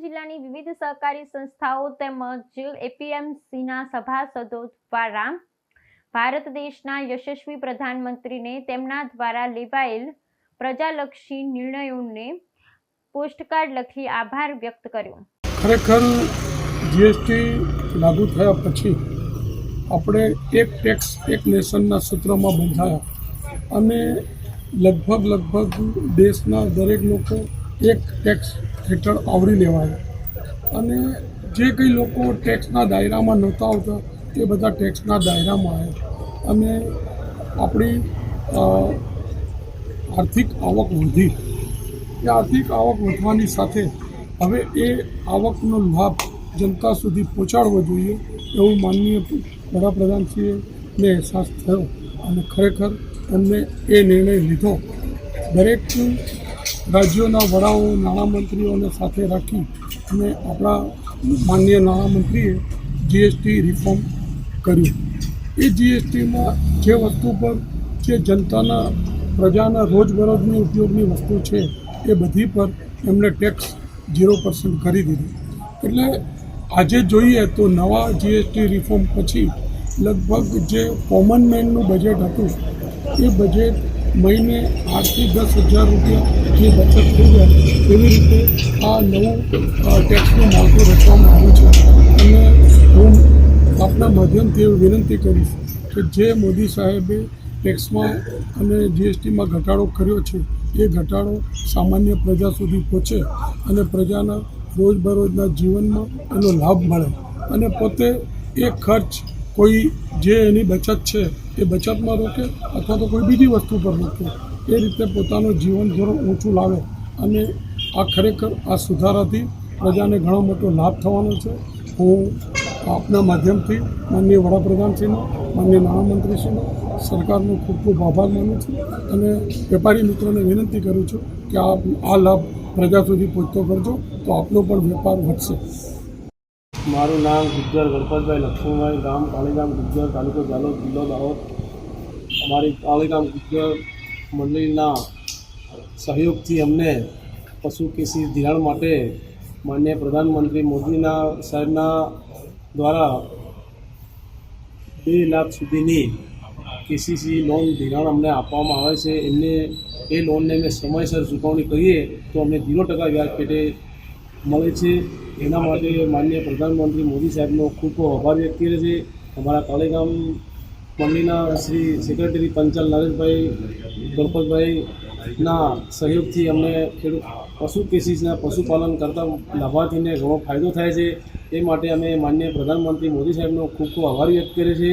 જિલ્લાની વિવિધ સહકારી સંસ્થાઓ તેમજ એપીએમસીના સભાસદો દ્વારા ભારત દેશના યશસ્વી પ્રધાનમંત્રીને તેમના દ્વારા લેવાયેલ પ્રજાલક્ષી નિર્ણયોને પોસ્ટકાર્ડ લખી આભાર વ્યક્ત કર્યો. ખરેખર જીએસટી લાગુ થયા પછી આપણે એક ટેક્સ, એક નેશનના સૂત્રમાં બંધાયા. અને લગભગ લગભગ દેશના દરેક લોકો એક ટેક્સ હેઠળ આવરી લેવાય. અને જે કંઈ લોકો ટેક્સના દાયરામાં નહોતા આવતા, તે બધા ટેક્સના દાયરામાં આવ્યા અને આપણી આર્થિક આવક વધી. એ આર્થિક આવક વધવાની સાથે હવે એ આવકનો લાભ જનતા સુધી પહોંચાડવો જોઈએ એવું માનનીય વડાપ્રધાનશ્રીએ ને અહેસાસ થયો. અને ખરેખર એમને એ નિર્ણય લીધો. દરેક રાજ્યોના વડાઓ, નાણામંત્રીઓને સાથે રાખી અને આપણા માનનીય નાણામંત્રીએ જીએસટી રિફોર્મ કર્યું. એ જીએસટીમાં જે વસ્તુ પર જે જનતાના પ્રજાના રોજબરોજની ઉપયોગની વસ્તુ છે, એ બધી પર એમણે ટેક્સ ઝીરો પર્સન્ટ કરી દીધું. એટલે આજે જોઈએ તો નવા જીએસટી રિફોર્મ પછી લગભગ જે કોમન મેનનું બજેટ હતું, એ બજેટ મહિને આઠથી દસ હજાર રૂપિયાની બચત થઈ જાય એવી રીતે આ નવું ટેક્સનું માળખું રચવામાં આવ્યું છે. અને હું આપના માધ્યમથી વિનંતી કરીશ કે જે મોદી સાહેબે ટેક્સમાં અને જીએસટીમાં ઘટાડો કર્યો છે, એ ઘટાડો સામાન્ય પ્રજા સુધી પહોંચે અને પ્રજાના રોજબરોજના જીવનમાં એનો લાભ મળે. અને પોતે એ ખર્ચ કોઈ જે એની બચત છે, એ બચતમાં રોકે અથવા તો કોઈ બીજી વસ્તુ પર રોકે. એ રીતે પોતાનું જીવન ધોરણ ઊંચું લાવે અને આ ખરેખર આ સુધારાથી પ્રજાને ઘણો મોટો લાભ થવાનો છે. હું આપના માધ્યમથી માનનીય વડાપ્રધાનશ્રીનો, માનનીય નાણામંત્રીશ્રીનો સરકારનો ખૂબ ખૂબ આભાર માનું છું અને વેપારી મિત્રોને વિનંતી કરું છું કે આ આ લાભ પ્રજા સુધી પહોંચતો કરજો તો આપનો પણ વેપાર વધશે. મારું નામ ગુજ્જર ગણપતભાઈ લક્ષ્મીભાઈ ગામ, કાળીગામ, ગુજ્જર તાલુકો જાલોદ, જિલ્લો દાહોદ. અમારી કાળીગામ, ગુજ્જર મંડળીના સહયોગથી અમને પશુ કેસી ધિરાણ માટે માન્ય પ્રધાનમંત્રી મોદીના સાહેબના દ્વારા બે લાખ સુધીની કેસીસી લોન ધિરાણ અમને આપવામાં આવે છે. એમને એ લોનને અમે સમયસર ચૂકવણી કરીએ તો અમને ઝીરો ટકા વ્યાજ પેટે મળે છે. એના માટે માન્ય પ્રધાનમંત્રી મોદી સાહેબનો ખૂબ ખૂબ આભાર વ્યક્ત કરે છે. અમારા કાળેગામ મંડળીના શ્રી સેક્રેટરી પંચાલ નરેશભાઈ, ગણપતભાઈના સહયોગથી અમને ખેડૂત પશુ કેસીસના પશુપાલન કરતા લાભાર્થીને ઘણો ફાયદો થાય છે. એ માટે અમે માન્ય પ્રધાનમંત્રી મોદી સાહેબનો ખૂબ ખૂબ આભાર વ્યક્ત કરે છે.